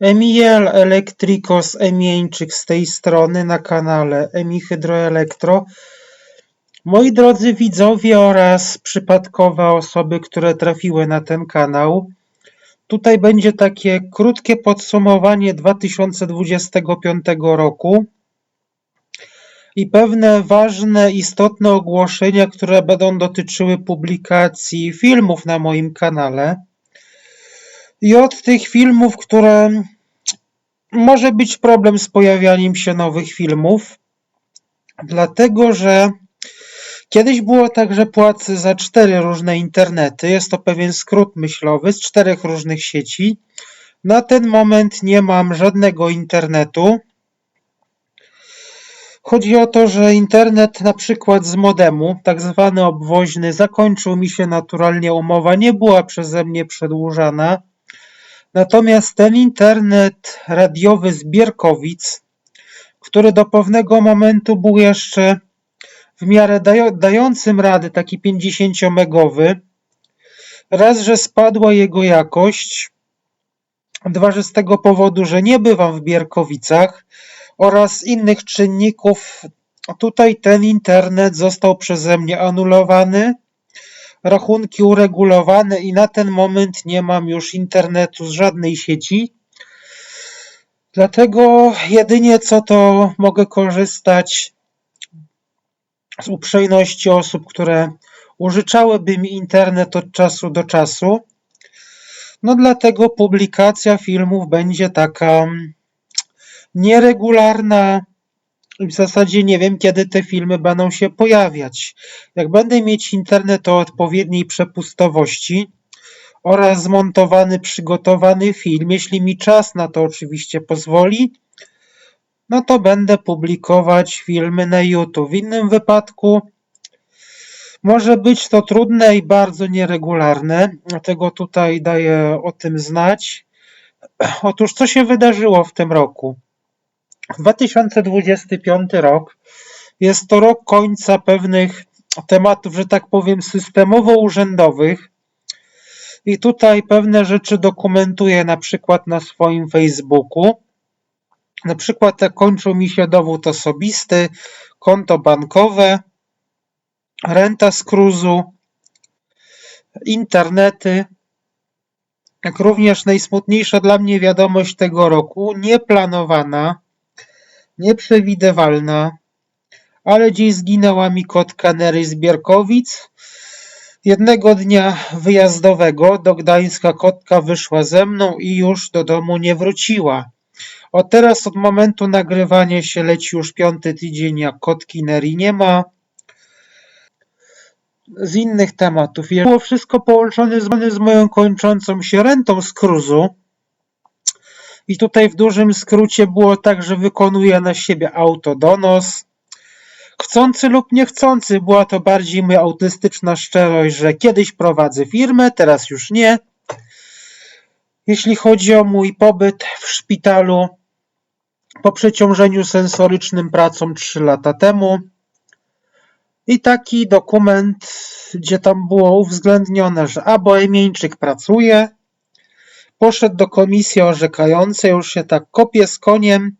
Emiel Elektrikos Emieńczyk z tej strony na kanale Emi Hydroelektro. Moi drodzy widzowie oraz przypadkowe osoby, które trafiły na ten kanał. Tutaj będzie takie krótkie podsumowanie 2025 roku i pewne ważne, istotne ogłoszenia, które będą dotyczyły publikacji filmów na moim kanale. I od tych filmów, które może być problem z pojawianiem się nowych filmów, dlatego że kiedyś było tak, że płacę za cztery różne internety. Jest to pewien skrót myślowy z czterech różnych sieci. Na ten moment nie mam żadnego internetu. Chodzi o to, że internet na przykład z modemu, tak zwany obwoźny, zakończył mi się naturalnie umowa, nie była przeze mnie przedłużana. Natomiast ten internet radiowy z Bierkowic, który do pewnego momentu był jeszcze w miarę dającym rady, taki 50-megowy, raz, że spadła jego jakość, dwa, że z tego powodu, że nie bywam w Bierkowicach oraz innych czynników, tutaj ten internet został przeze mnie anulowany rachunki uregulowane i na ten moment nie mam już internetu z żadnej sieci. Dlatego jedynie co to mogę korzystać z uprzejmości osób, które użyczałyby mi internet od czasu do czasu. No dlatego publikacja filmów będzie taka nieregularna, w zasadzie nie wiem, kiedy te filmy będą się pojawiać. Jak będę mieć internet o odpowiedniej przepustowości oraz zmontowany, przygotowany film, jeśli mi czas na to oczywiście pozwoli, no to będę publikować filmy na YouTube. W innym wypadku może być to trudne i bardzo nieregularne, dlatego tutaj daję o tym znać. Otóż, co się wydarzyło w tym roku? 2025 rok jest to rok końca pewnych tematów, że tak powiem, systemowo-urzędowych. I tutaj pewne rzeczy dokumentuję na przykład na swoim Facebooku. Na przykład kończył mi się dowód osobisty, konto bankowe, renta z cruzu, internety, jak również najsmutniejsza dla mnie wiadomość tego roku, nieplanowana, nieprzewidywalna, ale dziś zginęła mi kotka Nery z. Jednego dnia wyjazdowego do Gdańska kotka wyszła ze mną i już do domu nie wróciła. Od teraz, od momentu nagrywania się leci już piąty tydzień, jak kotki Nery nie ma. Z innych tematów. Było wszystko połączone z, z moją kończącą się rentą z cruzu. I tutaj w dużym skrócie było tak, że wykonuje na siebie autodonos. Chcący lub niechcący była to bardziej moja autystyczna szczerość, że kiedyś prowadzę firmę, teraz już nie. Jeśli chodzi o mój pobyt w szpitalu po przeciążeniu sensorycznym pracą 3 lata temu. I taki dokument, gdzie tam było uwzględnione, że albo Emieńczyk pracuje, poszedł do komisji orzekającej, już się tak kopie z koniem,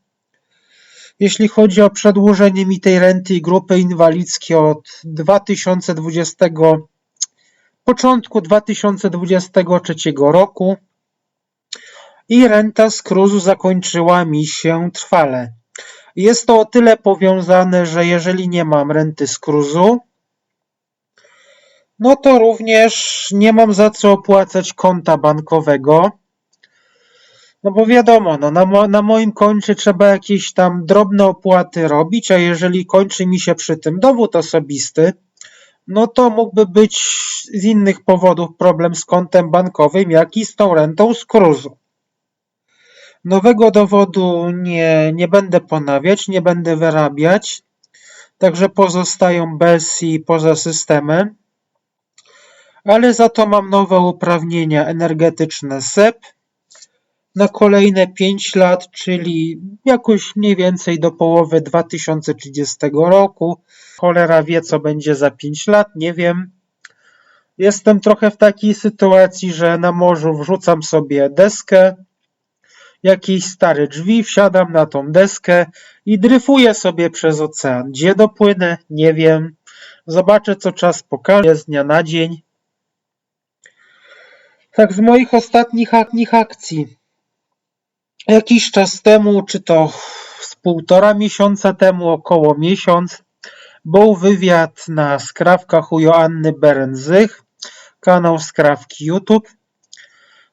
jeśli chodzi o przedłużenie mi tej renty i grupy inwalidzkiej od 2020, początku 2023 roku i renta z cruzu zakończyła mi się trwale. Jest to o tyle powiązane, że jeżeli nie mam renty z cruzu, no to również nie mam za co opłacać konta bankowego. No bo wiadomo, no na, na moim koncie trzeba jakieś tam drobne opłaty robić, a jeżeli kończy mi się przy tym dowód osobisty, no to mógłby być z innych powodów problem z kontem bankowym, jak i z tą rentą z cruzu. Nowego dowodu nie, nie będę ponawiać, nie będę wyrabiać, także pozostają bez i poza systemem, ale za to mam nowe uprawnienia energetyczne SEP na kolejne 5 lat, czyli jakoś mniej więcej do połowy 2030 roku. Cholera wie, co będzie za 5 lat, nie wiem. Jestem trochę w takiej sytuacji, że na morzu wrzucam sobie deskę, jakieś stare drzwi, wsiadam na tą deskę i dryfuję sobie przez ocean. Gdzie dopłynę? Nie wiem. Zobaczę, co czas pokaże z dnia na dzień. Tak z moich ostatnich ak- akcji. Jakiś czas temu, czy to z półtora miesiąca temu, około miesiąc, był wywiad na skrawkach u Joanny Berenzych, kanał Skrawki YouTube.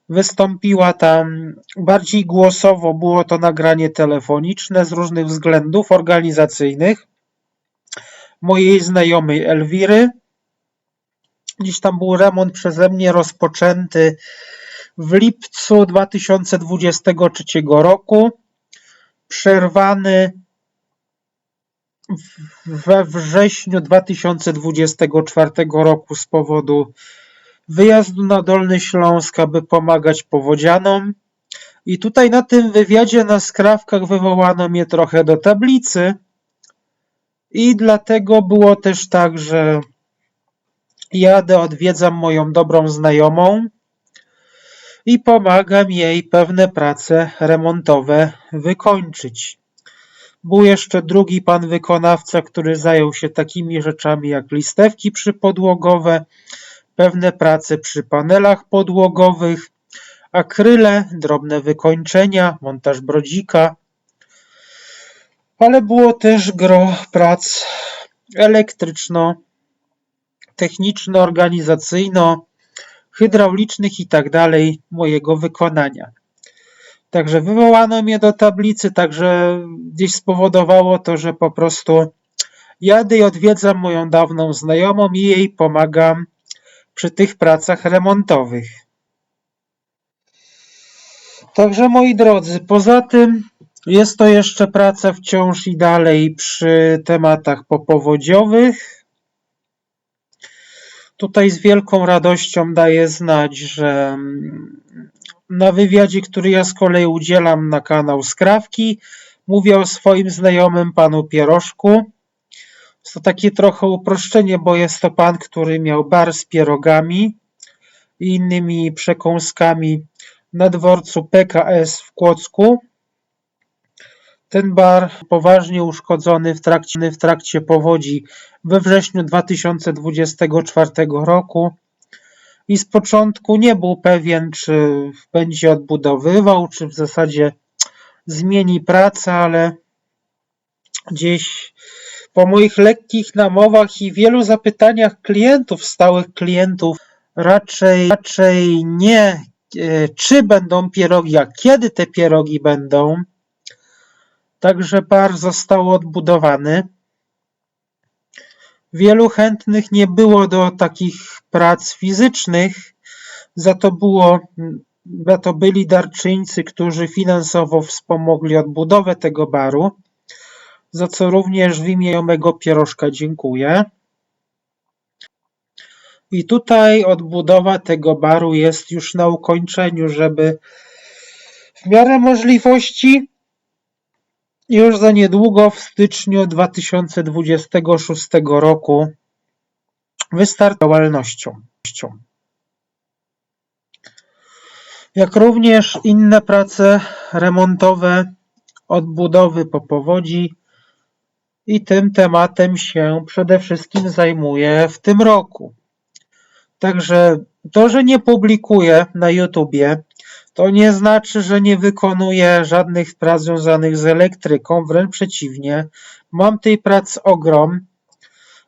Wystąpiła tam bardziej głosowo, było to nagranie telefoniczne z różnych względów organizacyjnych mojej znajomej Elwiry. Dziś tam był remont przeze mnie rozpoczęty w lipcu 2023 roku, przerwany we wrześniu 2024 roku z powodu wyjazdu na Dolny Śląsk, aby pomagać powodzianom. I tutaj na tym wywiadzie na skrawkach wywołano mnie trochę do tablicy. I dlatego było też tak, że jadę, odwiedzam moją dobrą znajomą i pomagam jej pewne prace remontowe wykończyć. Był jeszcze drugi pan wykonawca, który zajął się takimi rzeczami jak listewki przypodłogowe, pewne prace przy panelach podłogowych, akryle, drobne wykończenia, montaż brodzika, ale było też gro prac elektryczno, techniczno-organizacyjno, hydraulicznych i tak mojego wykonania. Także wywołano mnie do tablicy, także gdzieś spowodowało to, że po prostu jadę i odwiedzam moją dawną znajomą i jej pomagam przy tych pracach remontowych. Także moi drodzy, poza tym jest to jeszcze praca wciąż i dalej przy tematach popowodziowych. Tutaj z wielką radością daję znać, że mm, na wywiadzie, który ja z kolei udzielam na kanał Skrawki, mówię o swoim znajomym panu Pierożku. Jest to takie trochę uproszczenie, bo jest to pan, który miał bar z pierogami i innymi przekąskami na dworcu PKS w Kłodzku. Ten bar poważnie uszkodzony w trakcie, w trakcie powodzi we wrześniu 2024 roku i z początku nie był pewien, czy będzie odbudowywał, czy w zasadzie zmieni pracę, ale gdzieś po moich lekkich namowach i wielu zapytaniach klientów, stałych klientów, raczej, raczej nie e, czy będą pierogi, a kiedy te pierogi będą. Także bar został odbudowany. Wielu chętnych nie było do takich prac fizycznych, za to było, za to byli darczyńcy, którzy finansowo wspomogli odbudowę tego baru, za co również w imię mego pierożka dziękuję. I tutaj odbudowa tego baru jest już na ukończeniu, żeby w miarę możliwości już za niedługo w styczniu 2026 roku wystartować działalnością. Jak również inne prace remontowe, odbudowy po powodzi i tym tematem się przede wszystkim zajmuję w tym roku. Także to, że nie publikuję na YouTubie, to nie znaczy, że nie wykonuję żadnych prac związanych z elektryką, wręcz przeciwnie. Mam tej pracy ogrom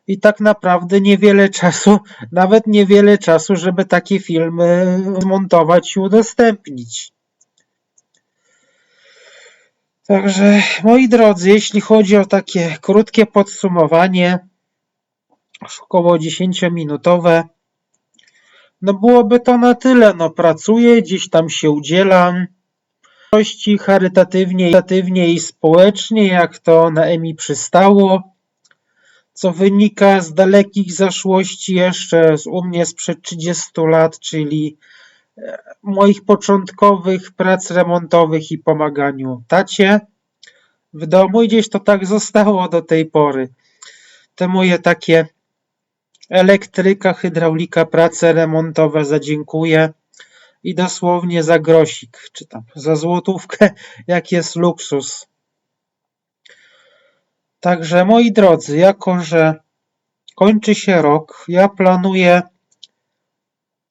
i tak naprawdę niewiele czasu, nawet niewiele czasu, żeby takie filmy zmontować i udostępnić. Także moi drodzy, jeśli chodzi o takie krótkie podsumowanie, około 10-minutowe, no byłoby to na tyle. No pracuję, gdzieś tam się udzielam. Części charytatywnie, charytatywnie i społecznie, jak to na EMI przystało, co wynika z dalekich zaszłości jeszcze z u mnie sprzed 30 lat, czyli e, moich początkowych prac remontowych i pomaganiu tacie w domu i gdzieś to tak zostało do tej pory. Te moje takie elektryka, hydraulika, prace remontowe zadziękuję i dosłownie za grosik, czy tam za złotówkę, jak jest luksus. Także moi drodzy, jako że kończy się rok, ja planuję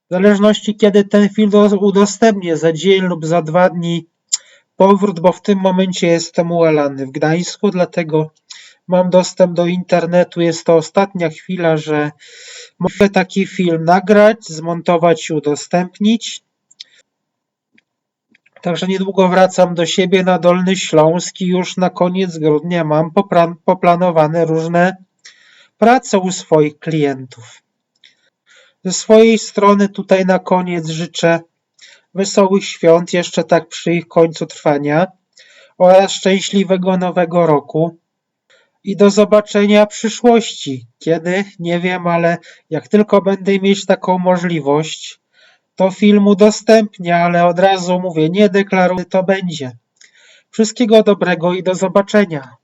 w zależności kiedy ten film do- udostępnię, za dzień lub za dwa dni powrót, bo w tym momencie jestem u Elany w Gdańsku, dlatego mam dostęp do internetu. Jest to ostatnia chwila, że mogę taki film nagrać, zmontować i udostępnić. Także niedługo wracam do siebie na Dolny Śląsk i już na koniec grudnia mam poplanowane różne prace u swoich klientów. Ze swojej strony tutaj na koniec życzę wesołych świąt, jeszcze tak przy ich końcu trwania oraz szczęśliwego nowego roku i do zobaczenia przyszłości. Kiedy? Nie wiem, ale jak tylko będę mieć taką możliwość, to film udostępnię, ale od razu mówię, nie deklaruję, to będzie. Wszystkiego dobrego i do zobaczenia.